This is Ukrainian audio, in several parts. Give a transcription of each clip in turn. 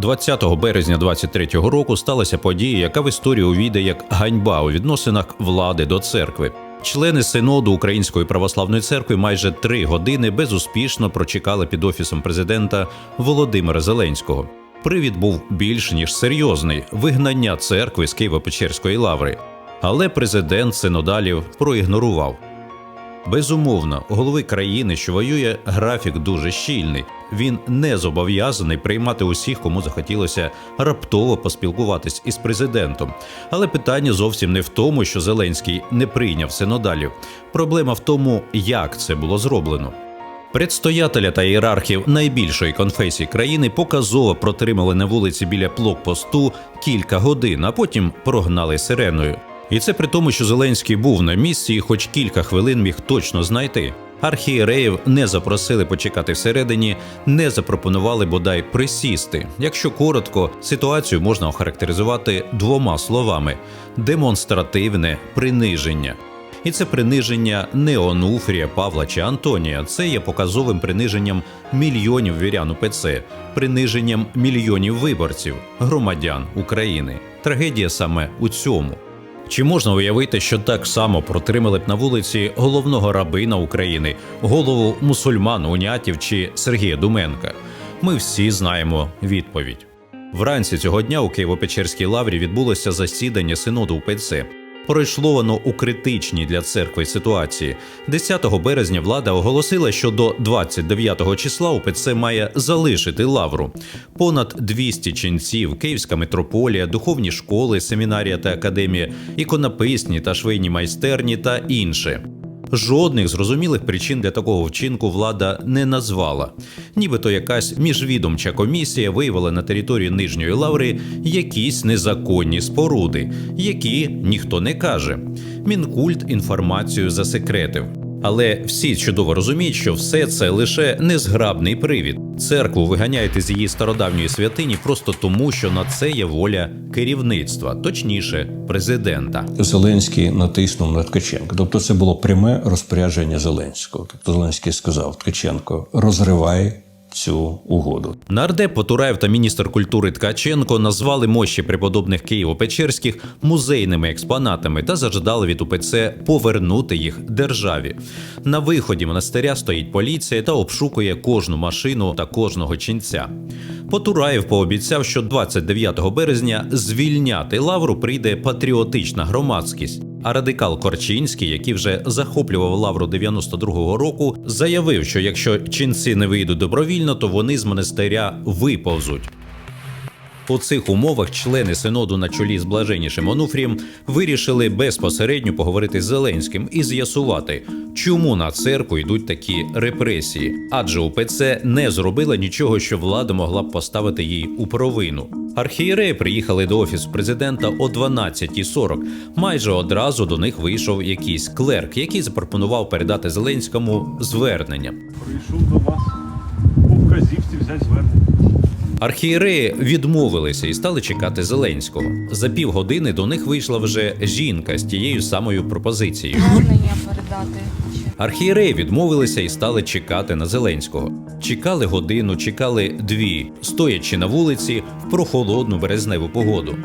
20 березня 23-го року сталася подія, яка в історію увійде як ганьба у відносинах влади до церкви. Члени синоду Української православної церкви майже три години безуспішно прочекали під офісом президента Володимира Зеленського. Привід був більш ніж серйозний вигнання церкви з Києво-Печерської лаври. Але президент синодалів проігнорував. Безумовно, у голови країни, що воює, графік дуже щільний. Він не зобов'язаний приймати усіх, кому захотілося раптово поспілкуватись із президентом. Але питання зовсім не в тому, що Зеленський не прийняв синодалів. Проблема в тому, як це було зроблено. Предстоятеля та ієрархів найбільшої конфесії країни показово протримали на вулиці біля блокпосту кілька годин, а потім прогнали сиреною. І це при тому, що Зеленський був на місці і хоч кілька хвилин міг точно знайти. Архієреїв не запросили почекати всередині, не запропонували бодай присісти. Якщо коротко, ситуацію можна охарактеризувати двома словами: демонстративне приниження. І це приниження не Онуфрія, Павла чи Антонія. Це є показовим приниженням мільйонів вірян УПЦ, приниженням мільйонів виборців, громадян України. Трагедія саме у цьому. Чи можна уявити, що так само протримали б на вулиці головного рабина України, голову мусульман, унятів чи Сергія Думенка? Ми всі знаємо відповідь. Вранці цього дня у Києво-Печерській лаврі відбулося засідання синоду УПЦ. Пройшло воно у критичній для церкви ситуації. 10 березня влада оголосила, що до 29 числа УПЦ має залишити лавру. Понад 200 ченців, Київська митрополія, духовні школи, семінарія та академія, іконописні та швейні майстерні та інше. Жодних зрозумілих причин для такого вчинку влада не назвала. Нібито якась міжвідомча комісія виявила на території Нижньої Лаври якісь незаконні споруди, які ніхто не каже. Мінкульт інформацію засекретив. Але всі чудово розуміють, що все це лише незграбний привід. Церкву виганяють з її стародавньої святині просто тому, що на це є воля керівництва, точніше, президента. Зеленський натиснув на Ткаченка. Тобто це було пряме розпорядження Зеленського. Тобто Зеленський сказав Ткаченко, розривай цю угоду. Нардеп Потураєв та міністр культури Ткаченко назвали мощі преподобних Києво-Печерських музейними експонатами та зажадали від УПЦ повернути їх державі. На виході монастиря стоїть поліція та обшукує кожну машину та кожного ченця. Потураєв пообіцяв, що 29 березня звільняти лавру прийде патріотична громадськість. А радикал Корчинський, який вже захоплював лавру 92-го року, заявив, що якщо ченці не вийдуть добровільно, то вони з монастиря виповзуть. У цих умовах члени синоду на чолі з блаженнішим Онуфрієм вирішили безпосередньо поговорити з Зеленським і з'ясувати, чому на церкву йдуть такі репресії, адже УПЦ не зробила нічого, що влада могла б поставити їй у провину. Архієреї приїхали до офісу президента о 12.40. Майже одразу до них вийшов якийсь клерк, який запропонував передати Зеленському звернення. Прийшов до вас по вказівці взяти звернення. Архієреї відмовилися і стали чекати Зеленського. За півгодини до них вийшла вже жінка з тією самою пропозицією. Звернення передати. Архієреї відмовилися і стали чекати на Зеленського. Чекали годину, чекали дві, стоячи на вулиці в прохолодну березневу погоду.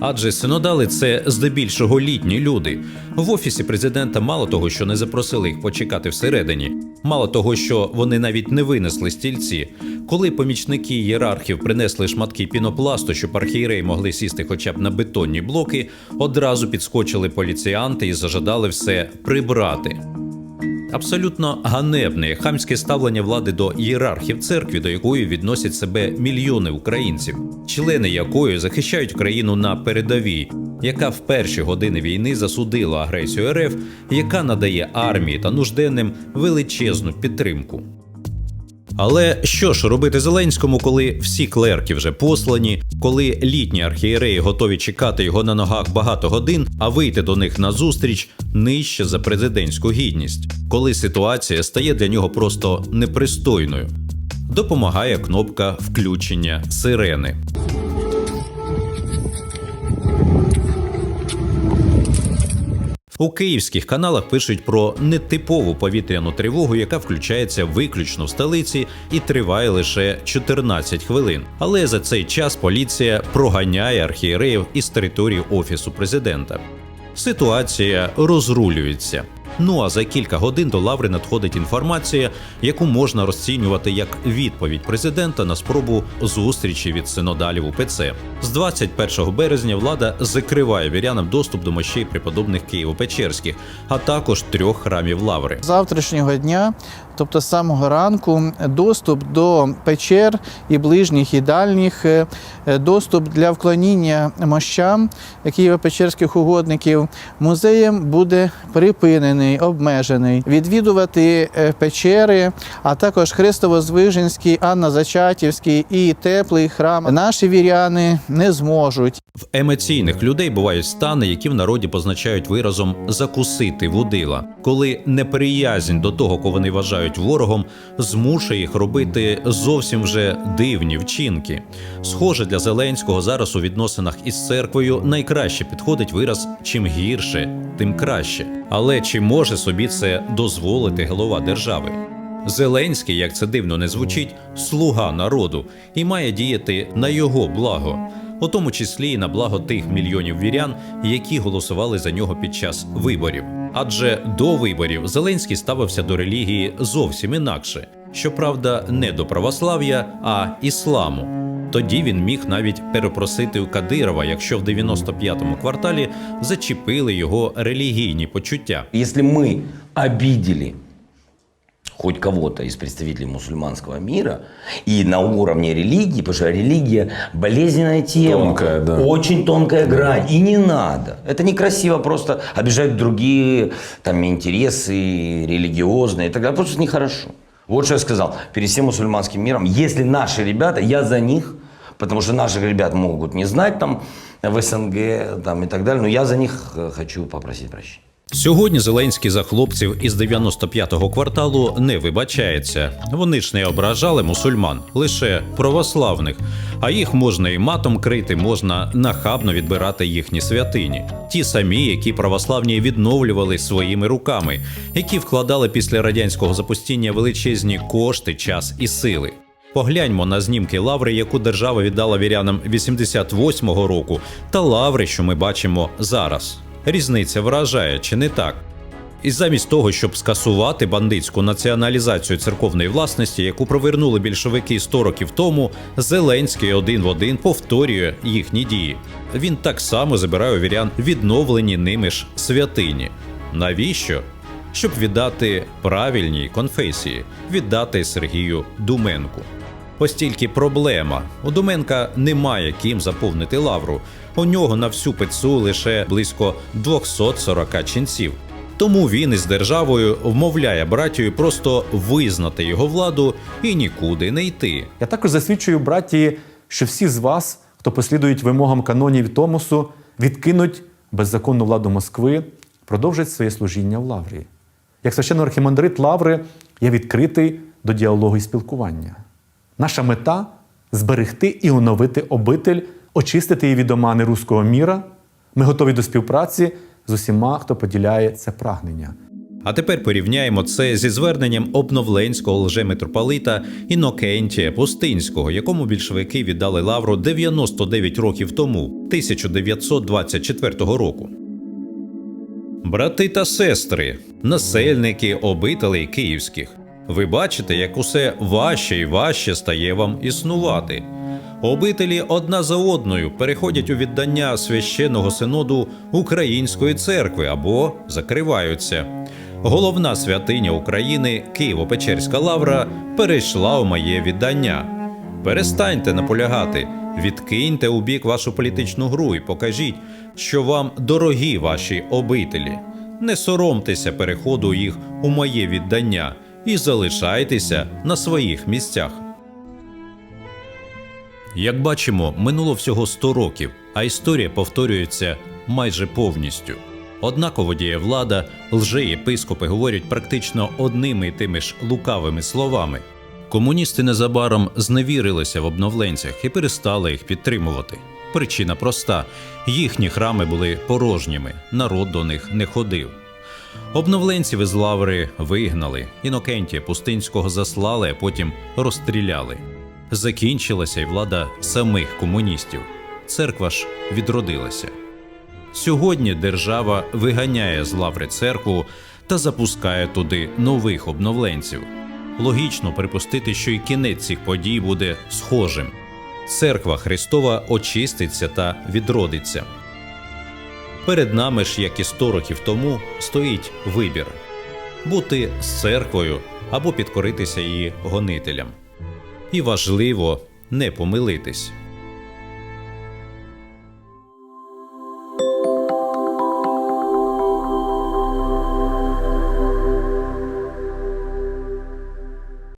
Адже синодали це здебільшого літні люди. В офісі президента мало того, що не запросили їх почекати всередині, мало того, що вони навіть не винесли стільці. Коли помічники ієрархів принесли шматки пінопласту, щоб архієреї могли сісти хоча б на бетонні блоки, одразу підскочили поліціянти і зажадали все прибрати. Абсолютно ганебне хамське ставлення влади до ієрархів церкви, до якої відносять себе мільйони українців, члени якої захищають країну на передовій, яка в перші години війни засудила агресію РФ, яка надає армії та нужденним величезну підтримку. Але що ж робити Зеленському, коли всі клерки вже послані, коли літні архієреї готові чекати його на ногах багато годин, а вийти до них на зустріч нижче за президентську гідність, коли ситуація стає для нього просто непристойною? Допомагає кнопка включення сирени. У київських каналах пишуть про нетипову повітряну тривогу, яка включається виключно в столиці і триває лише 14 хвилин. Але за цей час поліція проганяє архієреїв із території офісу президента. Ситуація розрулюється. Ну а за кілька годин до лаври надходить інформація, яку можна розцінювати як відповідь президента на спробу зустрічі від синодалів УПЦ. З 21 березня влада закриває вірянам доступ до мощей преподобних Києво-Печерських, а також трьох храмів лаври. Завтрашнього дня, тобто з самого ранку, доступ до печер і ближніх, і дальніх, е, доступ для вклоніння мощам Києво-Печерських угодників музеєм буде припинений, обмежений. Відвідувати е, печери, а також Христово-Звиженський, Анна-Зачатівський і теплий храм наші віряни не зможуть. В емоційних людей бувають стани, які в народі позначають виразом закусити вудила, коли неприязнь до того, кого вони вважають ворогом, змушує їх робити зовсім вже дивні вчинки. Схоже, для Зеленського зараз у відносинах із церквою найкраще підходить вираз чим гірше, тим краще. Але чи може собі це дозволити голова держави? Зеленський, як це дивно не звучить, слуга народу і має діяти на його благо, у тому числі і на благо тих мільйонів вірян, які голосували за нього під час виборів. Адже до виборів Зеленський ставився до релігії зовсім інакше. Щоправда, не до православ'я, а ісламу. Тоді він міг навіть перепросити у Кадирова, якщо в 95-му кварталі зачепили його релігійні почуття. Если мы обидели хоть кого-то из представителей мусульманского мира и на уровне религии, потому что религия болезненная тема, Тонкая, да. очень тонкая грань, и не надо. Это некрасиво просто обижать другие там интересы религиозные, тогда просто нехорошо. Вот что я сказал перед всем мусульманским миром, если наши ребята, я за них, потому что наших ребят могут не знать там в СНГ там, и так далее, но я за них э, хочу попросить прощения. Сьогодні Зеленський за хлопців із 95-го кварталу не вибачається. Вони ж не ображали мусульман, лише православних. А їх можна і матом крити, можна нахабно відбирати їхні святині. Ті самі, які православні відновлювали своїми руками, які вкладали після радянського запустіння величезні кошти, час і сили. Погляньмо на знімки лаври, яку держава віддала вірянам 88-го року, та лаври, що ми бачимо зараз. Різниця вражає, чи не так? І замість того, щоб скасувати бандитську націоналізацію церковної власності, яку провернули більшовики 100 років тому, Зеленський один в один повторює їхні дії. Він так само забирає у вірян відновлені ними ж святині. Навіщо? Щоб віддати правильній конфесії, віддати Сергію Думенку. Ось тільки проблема. У Думенка немає ким заповнити лавру. У нього на всю пецу лише близько 240 ченців. Тому він із державою вмовляє братію просто визнати його владу і нікуди не йти. Я також засвідчую братії, що всі з вас, хто послідують вимогам канонів Томосу, відкинуть беззаконну владу Москви, продовжать своє служіння в Лаврі. Як священно-архімандрит Лаври, я відкритий до діалогу і спілкування. Наша мета зберегти і оновити обитель, очистити її від омани руського міра. Ми готові до співпраці з усіма, хто поділяє це прагнення. А тепер порівняємо це зі зверненням обновленського лжемитрополита Інокентія Пустинського, якому більшовики віддали лавру 99 років тому, 1924 року. Брати та сестри, насельники обителей київських. Ви бачите, як усе важче і важче стає вам існувати. Обителі одна за одною переходять у віддання священного синоду Української церкви або закриваються. Головна святиня України, Києво-Печерська лавра, перейшла у моє віддання. Перестаньте наполягати, відкиньте у бік вашу політичну гру і покажіть, що вам дорогі ваші обителі. Не соромтеся переходу їх у моє віддання і залишайтеся на своїх місцях. Як бачимо, минуло всього 100 років, а історія повторюється майже повністю. Однаково діє влада, лжеєпископи говорять практично одними і тими ж лукавими словами. Комуністи незабаром зневірилися в обновленцях і перестали їх підтримувати. Причина проста: їхні храми були порожніми, народ до них не ходив. Обновленців із лаври вигнали, Інокентія Пустинського заслали, а потім розстріляли. Закінчилася й влада самих комуністів. Церква ж відродилася. Сьогодні держава виганяє з лаври церкву та запускає туди нових обновленців. Логічно припустити, що й кінець цих подій буде схожим. Церква Христова очиститься та відродиться. Перед нами ж, як і 100 років тому, стоїть вибір бути з церквою або підкоритися її гонителям. І важливо не помилитись.